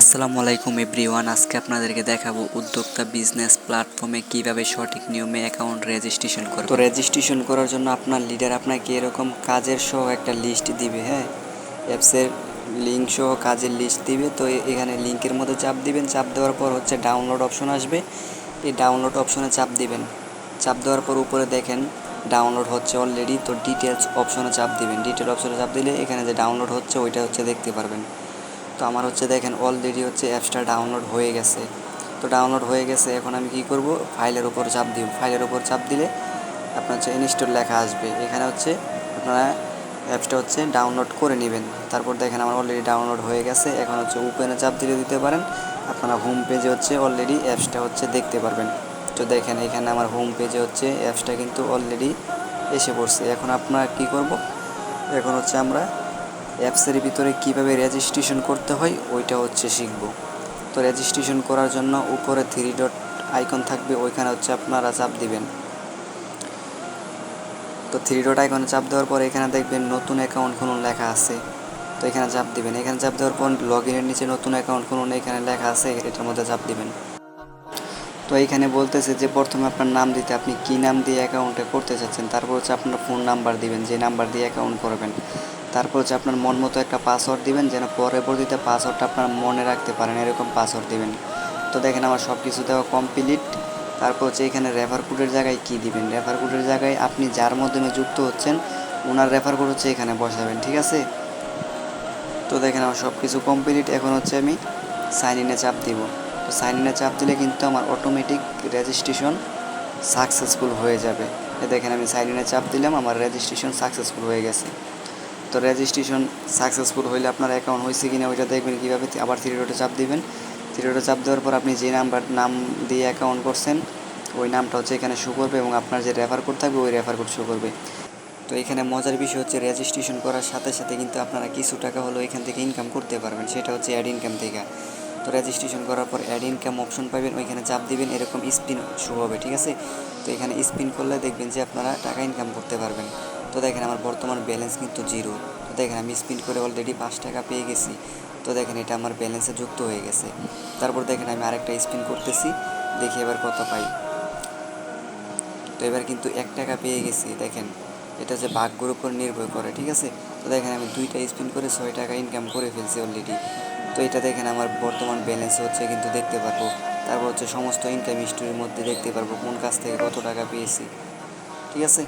আসসালামু আলাইকুম এভরিওয়ান, আজকে আপনাদেরকে দেখাবো উদ্যোক্তা বিজনেস প্ল্যাটফর্মে কীভাবে সঠিক নিয়মে অ্যাকাউন্ট রেজিস্ট্রেশন করবে তো রেজিস্ট্রেশন করার জন্য আপনার লিডার আপনাকে এরকম কাজের সহ একটা লিস্ট দিবে হ্যাঁ? অ্যাপসের লিঙ্ক সহ কাজের লিস্ট দিবে, তো এখানে লিঙ্কের মধ্যে চাপ দিবেন। চাপ দেওয়ার পর হচ্ছে ডাউনলোড অপশন আসবে। এই ডাউনলোড অপশনে চাপ দিবেন। চাপ দেওয়ার পর উপরে দেখেন ডাউনলোড হচ্ছে অলরেডি, তো ডিটেলস অপশনে চাপ দিবেন। ডিটেল অপশনে চাপ দিলে এখানে যে ডাউনলোড হচ্ছে ওইটা হচ্ছে দেখতে পারবেন। তো আমার হচ্ছে দেখেন অলরেডি হচ্ছে অ্যাপসটা ডাউনলোড হয়ে গেছে। তো ডাউনলোড হয়ে গেছে, এখন আমি কি করব? ফাইলের উপর চাপ দিব। ফাইলের উপর চাপ দিলে আপনার হচ্ছে ইনস্টল লেখা আসবে। এখানে হচ্ছে আপনারা অ্যাপসটা হচ্ছে ডাউনলোড করে নেবেন। তারপর দেখেন আমার অলরেডি ডাউনলোড হয়ে গেছে। এখন হচ্ছে ওপেনে চাপ দিলে দিতে পারেন। আপনারা হোম পেজে হচ্ছে অলরেডি অ্যাপসটা হচ্ছে দেখতে পারবেন। তো দেখেন এখানে আমার হোম পেজে হচ্ছে অ্যাপসটা কিন্তু অলরেডি এসে পড়ছে। এখন আপনারা কি করব? এখন হচ্ছে আমরা অ্যাপসের ভিতরে কীভাবে রেজিস্ট্রেশন করতে হয়, ওইটা হচ্ছে শিখব। তো রেজিস্ট্রেশন করার জন্য উপরে থ্রি ডট আইকন থাকবে, ওইখানে হচ্ছে আপনারা চাপ দিবেন। তো থ্রি ডট আইকনে চাপ দেওয়ার পর এখানে দেখবেন নতুন অ্যাকাউন্ট খুলুন লেখা আছে। তো এখানে চাপ দিবেন। এখানে চাপ দেওয়ার পর লগ ইনের নিচে নতুন অ্যাকাউন্ট খুলুন, এখানে লেখা আছে, এটার মধ্যে চাপ দিবেন। তো এইখানে বলতেছে যে প্রথমে আপনার নাম দিতে, আপনি কি নাম দিয়ে অ্যাকাউন্টে করতে চাচ্ছেন, তারপর হচ্ছে আপনার ফোন নাম্বার দিবেন, যে নাম্বার দিয়ে অ্যাকাউন্ট করবেন। তারপর হচ্ছে আপনার মন মতো একটা পাসওয়ার্ড দিবেন, যেন পরবর্তীতে পাসওয়ার্ডটা আপনার মনে রাখতে পারেন, এরকম পাসওয়ার্ড দিবেন। তো দেখেন আমার সব কিছু দেওয়া কমপ্লিট তারপর হচ্ছে এখানে রেফার কোডের জায়গায় কি দিবেন? রেফার কোডের জায়গায় আপনি যার মাধ্যমে যুক্ত হচ্ছেন ওনার রেফার কোড হচ্ছে এখানে বসাবেন, ঠিক আছে? তো দেখেন আমার সব কিছু কমপ্লিট এখন হচ্ছে আমি সাইন ইনে চাপ দিব। তো সাইন ইনে চাপ দিলে কিন্তু আমার অটোমেটিক রেজিস্ট্রেশন সাকসেসফুল হয়ে যাবে। দেখেন আমি সাইন ইনে চাপ দিলাম, আমার রেজিস্ট্রেশন সাকসেসফুল হয়ে গেছে। তো রেজিস্ট্রেশন সাকসেসফুল হইলে আপনার অ্যাকাউন্ট হয়েছে কিনা ওইটা দেখবেন কীভাবে। আবার থ্রি ডটে চাপ দিবেন। থ্রি ডটে চাপ দেওয়ার পর আপনি যে নাম্বার নাম দিয়ে অ্যাকাউন্ট করছেন, ওই নামটা হচ্ছে এখানে শো করবে এবং আপনার যে রেফার কোড থাকবে, ওই রেফার কোড শো করবে। তো এখানে মজার বিষয় হচ্ছে রেজিস্ট্রেশন করার সাথে সাথে কিন্তু আপনারা কিছু টাকা হলো এখান থেকে ইনকাম করতে পারবেন, সেটা হচ্ছে অ্যাড ইনকাম থেকে। তো রেজিস্ট্রেশন করার পর অ্যাড ইনকাম অপশন পাবেন, ওইখানে চাপ দিবেন, এরকম স্পিন শো হবে, ঠিক আছে? তো এখানে স্পিন করলে দেখবেন যে আপনারা টাকা ইনকাম করতে পারবেন। তো দেখেন আমার বর্তমান ব্যালেন্স কিন্তু জিরো। তো দেখেন আমি স্পিন করে অলরেডি পাঁচ টাকা পেয়ে গেছি। তো দেখেন এটা আমার ব্যালেন্সে যুক্ত হয়ে গেছে। তারপর দেখেন আমি আরেকটা স্পিন করতেছি। দেখি এবার কত পাই। তো এবার কিন্তু এক টাকা পেয়ে গেছি, দেখেন। এটা হচ্ছে ভাগ্যর উপর নির্ভর করে, ঠিক আছে? তো দেখেন আমি দুইটা স্পিন করে ছয় টাকা ইনকাম করে ফেলছি অলরেডি তো এটা দেখেন আমার বর্তমান ব্যালেন্স হচ্ছে কিন্তু দেখতে পারব। তারপর হচ্ছে সমস্ত ইনকাম হিস্টোরির মধ্যে দেখতে পারব কোন কাছ থেকে কত টাকা পেয়েছি। ঠিক আছে?